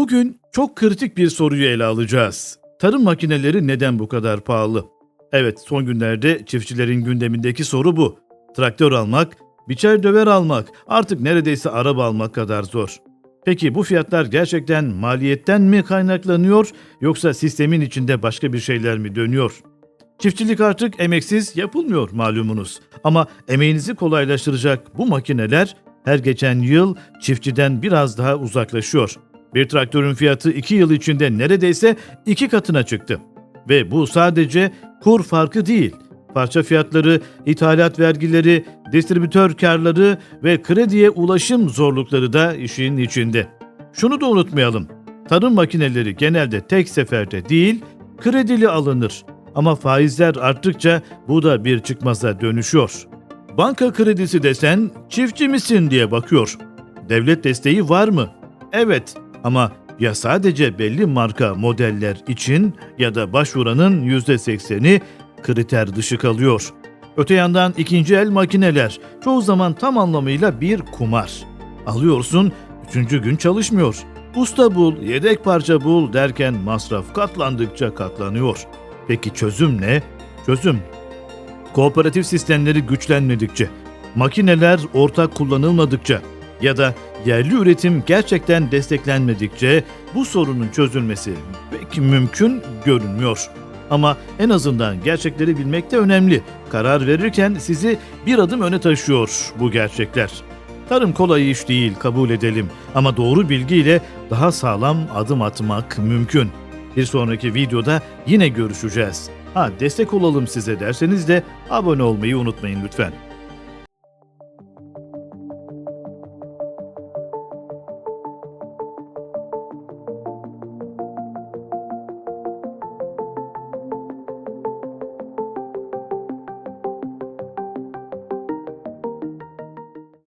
Bugün çok kritik bir soruyu ele alacağız. Tarım makineleri neden bu kadar pahalı? Evet, son günlerde çiftçilerin gündemindeki soru bu. Traktör almak, biçer döver almak, artık neredeyse araba almak kadar zor. Peki bu fiyatlar gerçekten maliyetten mi kaynaklanıyor yoksa sistemin içinde başka bir şeyler mi dönüyor? Çiftçilik artık emeksiz yapılmıyor malumunuz. Ama emeğinizi kolaylaştıracak bu makineler her geçen yıl çiftçiden biraz daha uzaklaşıyor. Bir traktörün fiyatı 2 yıl içinde neredeyse iki katına çıktı. Ve bu sadece kur farkı değil. Parça fiyatları, ithalat vergileri, distribütör karları ve krediye ulaşım zorlukları da işin içinde. Şunu da unutmayalım. Tarım makineleri genelde tek seferde değil, kredili alınır. Ama faizler arttıkça bu da bir çıkmaza dönüşüyor. Banka kredisi desen çiftçi misin diye bakıyor. Devlet desteği var mı? Evet ama ya sadece belli marka modeller için ya da başvuranın %80'i kriter dışı kalıyor. Öte yandan ikinci el makineler çoğu zaman tam anlamıyla bir kumar. Alıyorsun, üçüncü gün çalışmıyor. Usta bul, yedek parça bul derken masraf katlandıkça katlanıyor. Peki çözüm ne? Çözüm kooperatif sistemleri güçlenmedikçe, makineler ortak kullanılmadıkça ya da yerli üretim gerçekten desteklenmedikçe bu sorunun çözülmesi pek mümkün görünmüyor. Ama en azından gerçekleri bilmek de önemli. Karar verirken sizi bir adım öne taşıyor bu gerçekler. Tarım kolay iş değil kabul edelim ama doğru bilgiyle daha sağlam adım atmak mümkün. Bir sonraki videoda yine görüşeceğiz. Ha destek olalım size derseniz de abone olmayı unutmayın lütfen.